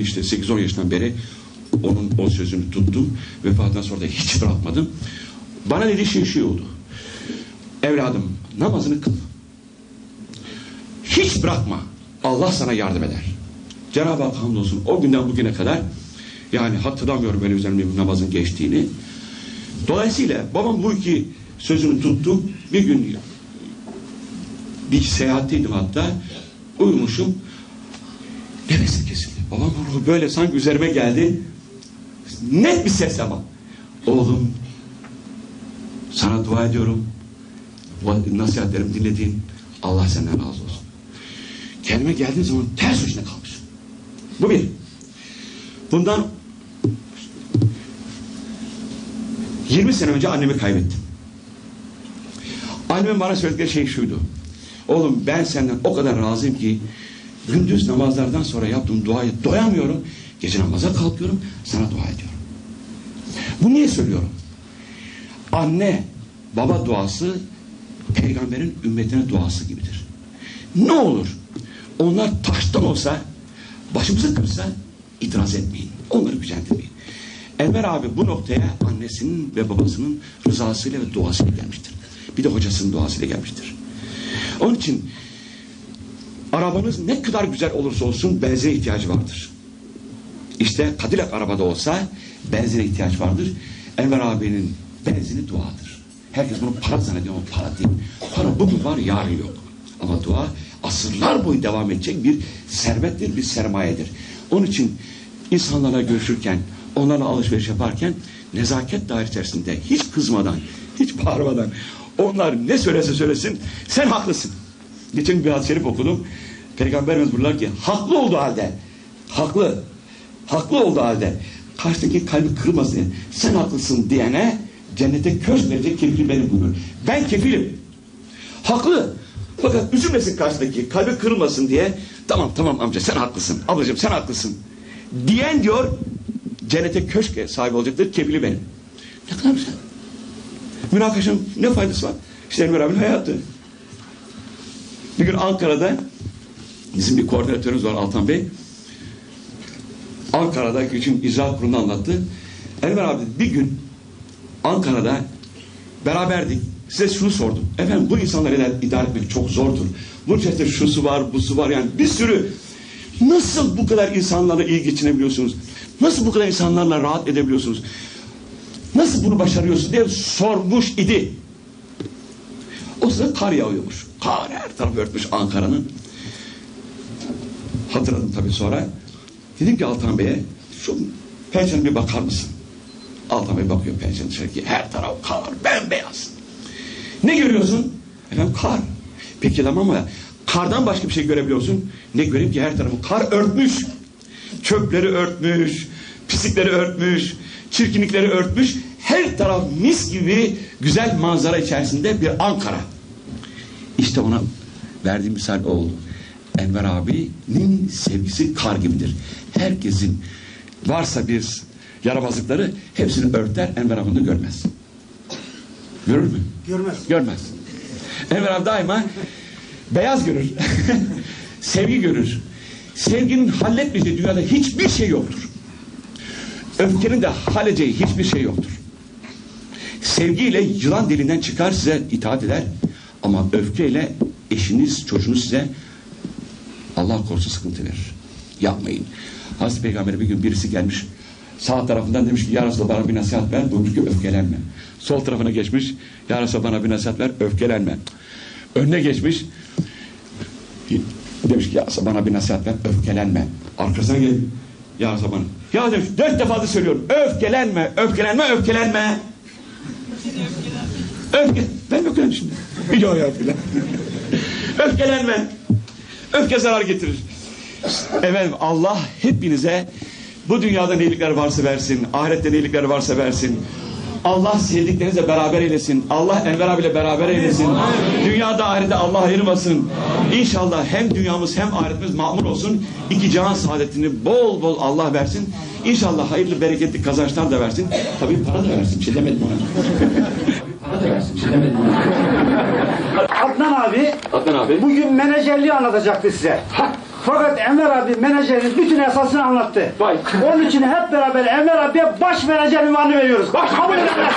İşte 8-10 yaşından beri onun o sözünü tuttum. Vefatından sonra da hiç bırakmadım. Bana dediği şey şey oldu. Evladım namazını kıl. Hiç bırakma. Allah sana yardım eder. Cenab-ı Hak hamdolsun o günden bugüne kadar yani hatırlamıyorum benim üzerimde bir namazın geçtiğini. Dolayısıyla babam bu iki sözünü tuttu. Bir gün bir seyahatteydim hatta. Uyumuşum. Nefesim kesildi. Babam ruhu böyle sanki üzerime geldi. Net bir ses ama. Oğlum sana dua ediyorum. Nasihatlerimi dinledin. Allah senden razı olsun. Kendime geldiğim zaman ters uçuna kalmış. Bu bir. Bundan 20 sene önce annemi kaybettim. Annemin bana söyledikleri şey şuydu. Oğlum ben senden o kadar razıyım ki gündüz namazlardan sonra yaptığım duayı doyamıyorum. Gece namaza kalkıyorum sana dua ediyorum. Bu niye söylüyorum? Anne baba duası peygamberin ümmetine duası gibidir. Ne olur onlar taştan olsa başımızı kırsa itiraz etmeyin. Onları gücendirmeyin. Enver abi bu noktaya annesinin ve babasının rızasıyla ve duasıyla gelmiştir. Bir de hocasının duasıyla gelmiştir. Onun için arabanız ne kadar güzel olursa olsun benzine ihtiyacı vardır. İşte Cadillac arabada olsa benzine ihtiyaç vardır. Enver abinin benzini duadır. Herkes bunu para zannediyor ama para değil. Para bugün var yarın yok. Ama dua asırlar boyu devam edecek bir servettir, bir sermayedir. Onun için insanlarla görüşürken, onlarla alışveriş yaparken nezaket dair içerisinde hiç kızmadan, hiç bağırmadan onlar ne söylese söylesin sen haklısın. Geçen bir hadis-i şerif okudum. Peygamberimiz buyuruyor ki haklı olduğu halde haklı haklı olduğu halde karşıdaki kalbi kırmasın sen haklısın diyene cennete köz verecek kefil benim buyuruyor. Ben kefilim. Haklı. Fakat üzülmesin karşıdaki kalbi kırılmasın diye tamam tamam amca sen haklısın ablacığım sen haklısın diyen diyor cennete köşke sahibi olacaktır kefili benim. Ne kadar güzel. Münakaşanın ne faydası var? İşte Enver abinin hayatı. Bir gün Ankara'da bizim bir koordinatörümüz var Altan Bey. Ankara'da için icra kurulunu anlattı. Enver abi bir gün Ankara'da beraberdik. Size şunu sordum. Efendim bu insanları idare etmek çok zordur. Bunun içerisinde şusu var, busu var yani bir sürü. Nasıl bu kadar insanlarla iyi geçinebiliyorsunuz? Nasıl bu kadar insanlarla rahat edebiliyorsunuz? Nasıl bunu başarıyorsun diye sormuş idi. O sırada kar yağıyormuş. Kar her tarafı örtmüş Ankara'nın. Hatırladım tabii sonra. Dedim ki Altan Bey'e şu pencerene bir bakar mısın? Altan Bey bakıyor pencerenin dışarı ki her taraf kar, bembeyaz. Ne görüyorsun? Efendim kar. Peki tamam ama kardan başka bir şey görebiliyorsun. Ne göreyim ki her tarafı kar örtmüş. Çöpleri örtmüş, pislikleri örtmüş, çirkinlikleri örtmüş. Her taraf mis gibi güzel manzara içerisinde bir Ankara. İşte ona verdiğim misal o oldu. Enver abinin sevgisi kar gibidir. Herkesin varsa bir yaramazlıkları hepsini örter Enver abini görmez. Görür mü? Görmez. Görmez. Enver abi daima beyaz görür. Sevgi görür. Sevginin halletmeyeceği dünyada hiçbir şey yoktur. Öfkenin de halledeceği hiçbir şey yoktur. Sevgiyle yılan delinden çıkar size itaat eder. Ama öfkeyle eşiniz, çocuğunuz size Allah korusun sıkıntı verir. Yapmayın. Hazreti Peygamber'e bir gün birisi gelmiş. Sağ tarafından demiş ki Ya Resulallah bana bir nasihat ver. Buyurmuş ki öfkelenme. Sol tarafına geçmiş. Ya Resulallah bana bir nasihat ver. Öfkelenme. Önüne geçmiş. Demiş ki ya bana bir nasihat ver. Öfkelenme. Arkasına gel. Ya Resulallah bana. Ya demiş dört defa da söylüyorum. Öfkelenme, öfkelenme, öfkelenme. Öfke. Ben mi öfkelendim şimdi? Yok ya öfkelen. öfkelenme. Öfke zarar getirir. Efendim Allah hepinize bu dünyada neyilikler varsa versin. Ahirette neyilikler varsa versin. Allah sevdiklerinizle beraber eylesin. Allah Enver abiyle beraber eylesin. Dünyada ahirette Allah ayırmasın. İnşallah hem dünyamız hem ahiretimiz mamur olsun. İki cihan saadetini bol bol Allah versin. İnşallah hayırlı bereketli kazançlar da versin. Tabii para da versin. Bir şey demedim ona. Versin. Bir şey demedim. Adnan abi Adnan abi. bugün menajerliği anlatacaktı size. Ha, Fakat Enver abi menajerin bütün esasını anlattı. Vay. Onun için hep beraber Enver abiye baş menajer ünvanı veriyoruz. Baş- Kabul edemez.